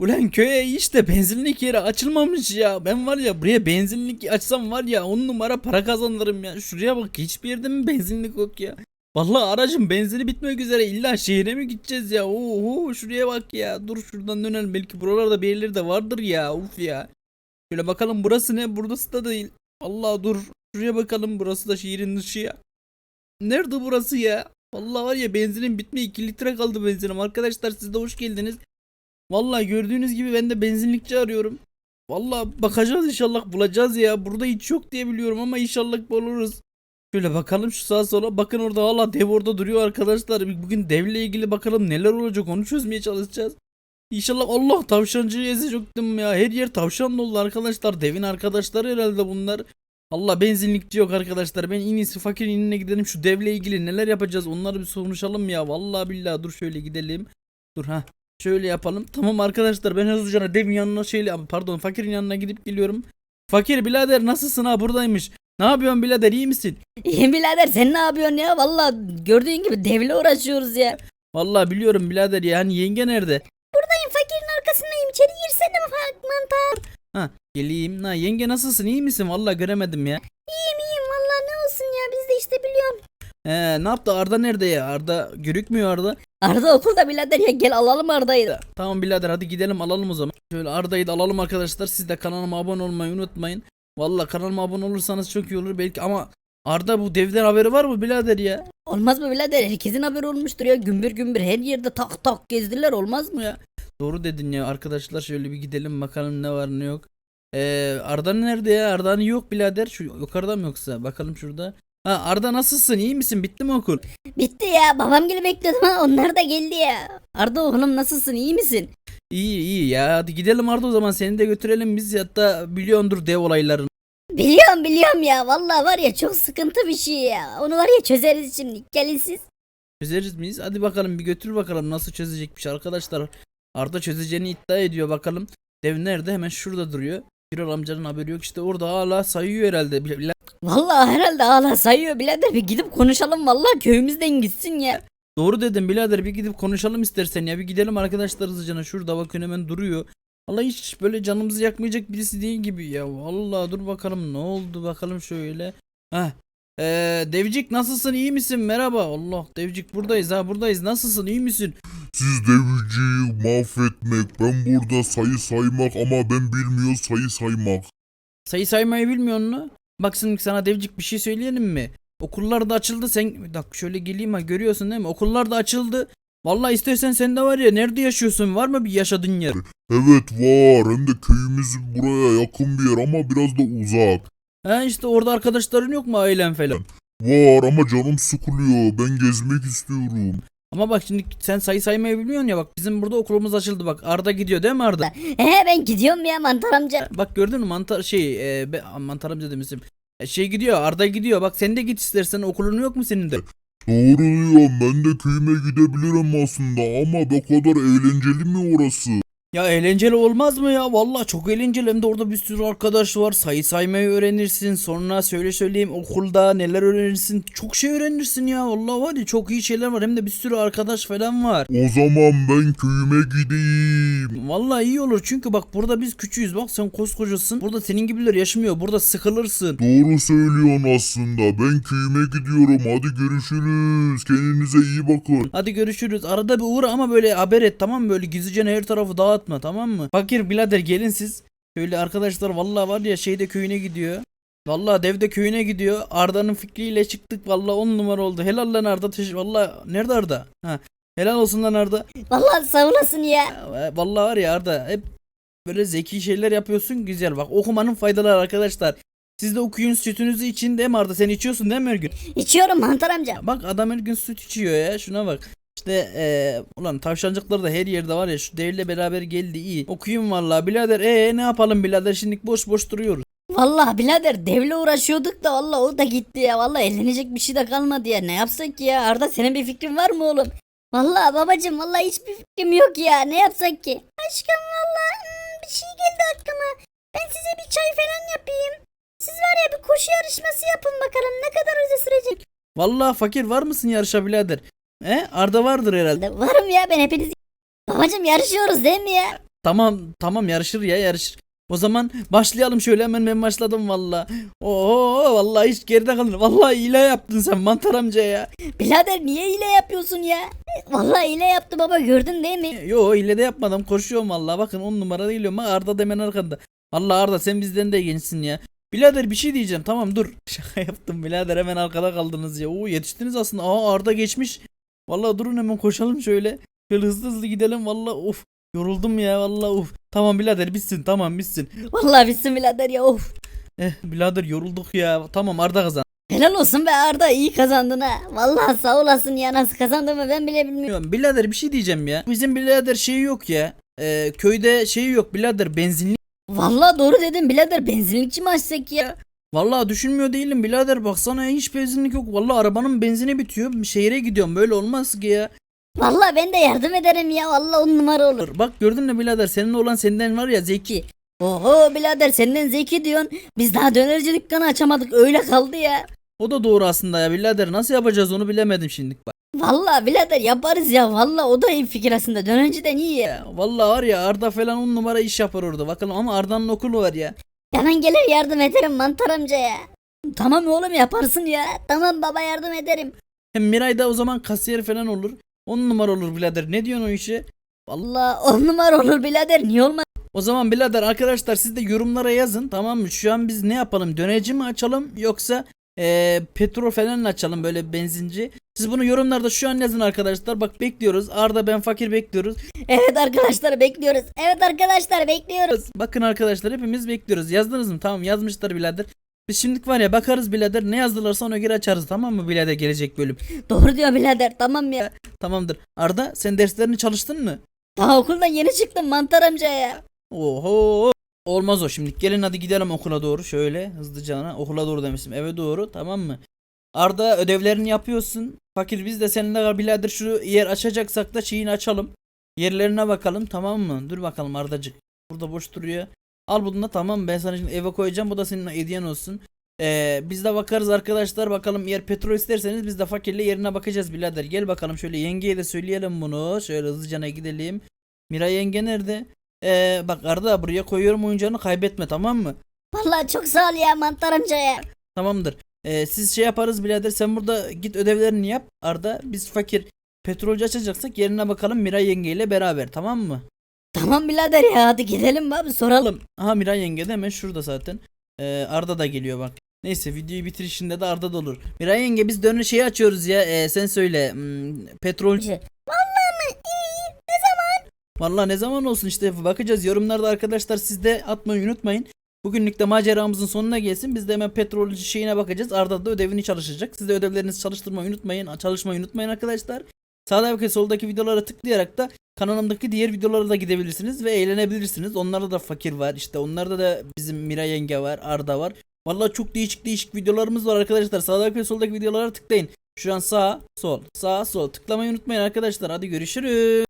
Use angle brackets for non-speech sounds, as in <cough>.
Ulan köye işte benzinlik yeri açılmamış ya. Ben var ya buraya benzinlik açsam var ya on numara para kazanırım ya. Şuraya bak hiçbir yerde mi benzinlik yok ya. Vallahi aracın benzini bitmek üzere illa şehre mi gideceğiz ya? Oho şuraya bak ya. Dur şuradan dönelim belki buralarda bir yerleri de vardır ya. Uf ya. Şöyle bakalım burası ne? Burası da değil. Allah dur. Şuraya bakalım burası da şehrin dışı ya. Nerede burası ya? Vallahi var ya benzinin bitme 2 litre kaldı benzinim. Arkadaşlar siz de hoş geldiniz. Vallahi gördüğünüz gibi ben de benzinlikçi arıyorum. Vallahi bakacağız inşallah bulacağız ya. Burada hiç yok diye biliyorum ama inşallah buluruz. Şöyle bakalım şu sağa sola. Bakın orada hala dev orada duruyor arkadaşlar. Bugün devle ilgili bakalım neler olacak onu çözmeye çalışacağız. İnşallah Allah tavşancıyı ezecektim ya. Her yer tavşan dolu arkadaşlar. Devin arkadaşları herhalde bunlar. Allah benzinlikçi yok arkadaşlar. Ben en iyisi fakirin inine gidelim. Şu devle ilgili neler yapacağız onları bir konuşalım ya. Vallahi billahi dur şöyle gidelim. Dur ha. Şöyle yapalım. Tamam arkadaşlar ben hızlıca devin yanına şeyle pardon fakirin yanına gidip geliyorum. Fakir birader nasılsın ha buradaymış. Ne yapıyorsun birader iyi misin? İyi birader sen ne yapıyorsun ya? Valla gördüğün gibi devle uğraşıyoruz ya. Vallahi biliyorum birader ya hani yenge nerede? Buradayım fakirin arkasındayım. İçeri girsene mantar. Ha geleyim. Ha yenge nasılsın iyi misin? Vallahi göremedim ya. İyiyim iyiyim valla ne olsun ya biz de işte biliyorum. Ee, ne yaptı Arda nerede ya? Arda görükmüyor Arda. Arda okulda birader ya gel alalım Arda'yı da. Tamam birader hadi gidelim alalım o zaman. Şöyle Arda'yı da alalım arkadaşlar. Siz de kanalıma abone olmayı unutmayın. Vallahi kanalıma abone olursanız çok iyi olur belki ama Arda bu devden haberi var mı birader ya? Olmaz mı birader herkesin haberi olmuştur ya gümbür gümbür her yerde tak tak gezdiler olmaz mı ya? Doğru dedin ya arkadaşlar şöyle bir gidelim bakalım ne var ne yok. Ee, Arda nerede ya? Arda'nın yok birader. Şu yukarıda mı yoksa? Bakalım şurada. Ha Arda nasılsın? İyi misin? Bitti mi okul? Bitti ya babam gibi bekliyordum ha onlar da geldi ya. Arda oğlum nasılsın iyi misin? İyi iyi ya. Hadi gidelim Arda o zaman. Seni de götürelim biz. Hatta biliyordur dev olaylarını. Biliyorum biliyorum ya vallahi var ya çok sıkıntı bir şey ya. Onu var ya çözeriz şimdi gelin siz. Çözeriz miyiz? Hadi bakalım bir götür bakalım nasıl çözecekmiş arkadaşlar. Arda çözeceğini iddia ediyor bakalım. Dev nerede? Hemen şurada duruyor. Birol amcanın haberi yok işte orada hala sayıyor herhalde. Bile- Vallahi herhalde hala sayıyor birader bir gidip konuşalım vallahi köyümüzden gitsin ya. Doğru dedim birader bir gidip konuşalım istersen ya bir gidelim arkadaşlar hızlıca şurada bakın hemen duruyor. Allah hiç böyle canımızı yakmayacak birisi değil gibi ya. Vallahi dur bakalım ne oldu bakalım şöyle. Heh. Ee, Devcik nasılsın iyi misin merhaba Allah Devcik buradayız ha buradayız nasılsın iyi misin Siz deviciyi mahvetmek, ben burada sayı saymak ama ben bilmiyor sayı saymak. Sayı saymayı bilmiyor musun? Bak şimdi sana Devcik bir şey söyleyelim mi? Okullar da açıldı sen bir dakika şöyle geleyim ha görüyorsun değil mi okullar da açıldı. Vallahi istersen sen de var ya nerede yaşıyorsun var mı bir yaşadığın yer? Evet var hem de köyümüz buraya yakın bir yer ama biraz da uzak. Ha işte orada arkadaşların yok mu ailen falan? Var ama canım sıkılıyor ben gezmek istiyorum. Ama bak şimdi sen sayı saymayı bilmiyorsun ya bak bizim burada okulumuz açıldı bak Arda gidiyor değil mi Arda? <laughs> He ben gidiyorum ya mantar amca. Bak gördün mü mantar şey e, be, mantar amca demişim. E, şey gidiyor Arda gidiyor bak sen de git istersen okulun yok mu senin de? Doğru diyorum ben de köyüme gidebilirim aslında ama bu kadar eğlenceli mi orası? Ya eğlenceli olmaz mı ya? Vallahi çok eğlenceli hem de orada bir sürü arkadaş var. Sayı saymayı öğrenirsin. Sonra söyle söyleyeyim okulda neler öğrenirsin. Çok şey öğrenirsin ya. Vallahi var ya çok iyi şeyler var. Hem de bir sürü arkadaş falan var. O zaman ben köyüme gideyim. Vallahi iyi olur çünkü bak burada biz küçüğüz. Bak sen koskocasın. Burada senin gibiler yaşamıyor. Burada sıkılırsın. Doğru söylüyorsun aslında ben köyüme gidiyorum hadi görüşürüz kendinize iyi bakın. Hadi görüşürüz. Arada bir uğra ama böyle haber et tamam mı? Böyle gizlice her tarafı dağıtma tamam mı? Fakir birader gelin siz. Şöyle arkadaşlar vallahi var ya şeyde köyüne gidiyor. Vallahi dev de köyüne gidiyor. Arda'nın fikriyle çıktık. Vallahi on numara oldu. Helal lan Arda. Teş vallahi nerede Arda? Ha. Helal olsun lan Arda. Vallahi sağ olasın ya. Ya, Vallahi var ya Arda hep böyle zeki şeyler yapıyorsun. Güzel bak okumanın faydaları arkadaşlar. Siz de okuyun sütünüzü için değil mi Arda? Sen içiyorsun değil mi her gün? İçiyorum mantar amca. Bak adam her gün süt içiyor ya şuna bak. İşte eee ulan tavşancıkları da her yerde var ya şu devle beraber geldi iyi. Okuyun vallahi birader ee ne yapalım birader şimdi boş boş duruyoruz. Vallahi birader devle uğraşıyorduk da vallahi o da gitti ya. Vallahi eğlenecek bir şey de kalmadı ya. Ne yapsak ki ya? Arda senin bir fikrin var mı oğlum? Vallahi babacım vallahi hiçbir fikrim yok ya. Ne yapsak ki? Aşkım vallahi hmm, bir şey geldi aklıma. Ben size bir çay falan yapayım. Siz var ya bir koşu yarışması yapın bakalım ne kadar uzun sürecek. Vallahi fakir var mısın yarışa birader? He Arda vardır herhalde. Varım ya ben hepiniz... <laughs> Babacım yarışıyoruz değil mi ya? Tamam tamam yarışır ya yarışır. O zaman başlayalım şöyle hemen ben başladım valla. Oo vallahi hiç geride kalın. Vallahi hile yaptın sen mantar amca ya. Birader niye hile yapıyorsun ya? Vallahi hile yaptı baba gördün değil mi? Yo hile de yapmadım koşuyorum valla. Bakın on numara geliyorum. Bak Arda da hemen arkanda. Valla Arda sen bizden de gençsin ya. Birader bir şey diyeceğim tamam dur. <laughs> Şaka yaptım birader hemen arkada kaldınız ya. Oo yetiştiniz aslında. Aa Arda geçmiş. Valla durun hemen koşalım şöyle. Şöyle hızlı hızlı gidelim valla of. Yoruldum ya valla of. Tamam birader bitsin tamam bitsin. Vallahi bitsin birader ya of. Eh birader yorulduk ya. Tamam Arda kazan. Helal olsun be Arda iyi kazandın ha. Vallahi sağ olasın ya nasıl kazandığımı ben bile bilmiyorum. Birader bir şey diyeceğim ya. Bizim birader şeyi yok ya. Ee, köyde şeyi yok birader benzinlik. Vallahi doğru dedim birader benzinlikçi mi açsak ya? Vallahi düşünmüyor değilim birader baksana hiç benzinlik yok. Vallahi arabanın benzini bitiyor. Şehire gidiyorum böyle olmaz ki ya. Vallahi ben de yardım ederim ya vallahi on numara olur. Bak gördün mü birader senin olan senden var ya zeki. Oho birader senden zeki diyorsun. Biz daha dönerci dükkanı açamadık öyle kaldı ya. O da doğru aslında ya birader nasıl yapacağız onu bilemedim şimdi bak. Vallahi birader yaparız ya vallahi o da iyi fikir aslında dönerciden iyi ya. Ya, vallahi var ya Arda falan on numara iş yapar orada bakalım ama Arda'nın okulu var ya. Hemen gelir yardım ederim mantar amcaya. Tamam oğlum yaparsın ya. Tamam baba yardım ederim. Hem Miray da o zaman kasiyer falan olur. On numara olur birader ne diyorsun o işe? Vallahi on numara olur birader niye olmaz? O zaman birader arkadaşlar siz de yorumlara yazın tamam mı? Şu an biz ne yapalım? Döneci mi açalım yoksa eee petrol falan açalım böyle benzinci? Siz bunu yorumlarda şu an yazın arkadaşlar. Bak bekliyoruz. Arda ben fakir bekliyoruz. Evet arkadaşlar bekliyoruz. Evet arkadaşlar bekliyoruz. Bakın arkadaşlar hepimiz bekliyoruz. Yazdınız mı? Tamam yazmışlar birader. Biz şimdilik var ya bakarız birader ne yazdılarsa ona göre açarız tamam mı birader gelecek bölüm. Doğru diyor birader tamam ya. Tamamdır. Arda sen derslerini çalıştın mı? Daha okuldan yeni çıktım mantar amcaya. Oho. Olmaz o şimdi. Gelin hadi gidelim okula doğru. Şöyle hızlıca okula doğru demiştim. Eve doğru tamam mı? Arda ödevlerini yapıyorsun. Fakir biz de seninle birader şu yer açacaksak da şeyini açalım. Yerlerine bakalım tamam mı? Dur bakalım Ardacık. Burada boş duruyor. Al bunu da tamam ben sana şimdi eve koyacağım. Bu da senin hediyen olsun. Ee, biz de bakarız arkadaşlar bakalım yer petrol isterseniz biz de fakirle yerine bakacağız birader. Gel bakalım şöyle yengeye de söyleyelim bunu. Şöyle hızlıca gidelim. Miray yenge nerede? Ee, bak Arda buraya koyuyorum oyuncağını kaybetme tamam mı? Vallahi çok sağ ol ya mantar amcaya. Tamamdır. Ee, siz şey yaparız birader sen burada git ödevlerini yap Arda. Biz fakir petrolcü açacaksak yerine bakalım Miray yengeyle beraber tamam mı? Tamam birader ya hadi gidelim abi soralım. Aha Miray yenge de hemen şurada zaten. Ee, Arda da geliyor bak. Neyse videoyu bitirişinde de Arda da olur. Miray yenge biz dönü şeyi açıyoruz ya. Ee, sen söyle. Hmm, petrolcü. Vallahi ne zaman olsun işte bakacağız yorumlarda arkadaşlar siz de atmayı unutmayın. Bugünlük de maceramızın sonuna gelsin. Biz de hemen petrolcü şeyine bakacağız. Arda da ödevini çalışacak. Siz de ödevlerinizi çalıştırmayı unutmayın. Çalışmayı unutmayın arkadaşlar. Sağda ve soldaki videolara tıklayarak da kanalımdaki diğer videolara da gidebilirsiniz ve eğlenebilirsiniz. Onlarda da fakir var. İşte onlarda da bizim Mira yenge var, Arda var. Vallahi çok değişik değişik videolarımız var arkadaşlar. Sağdaki ve soldaki videolara tıklayın. Şu an sağ, sol, sağ, sol. Tıklamayı unutmayın arkadaşlar. Hadi görüşürüz.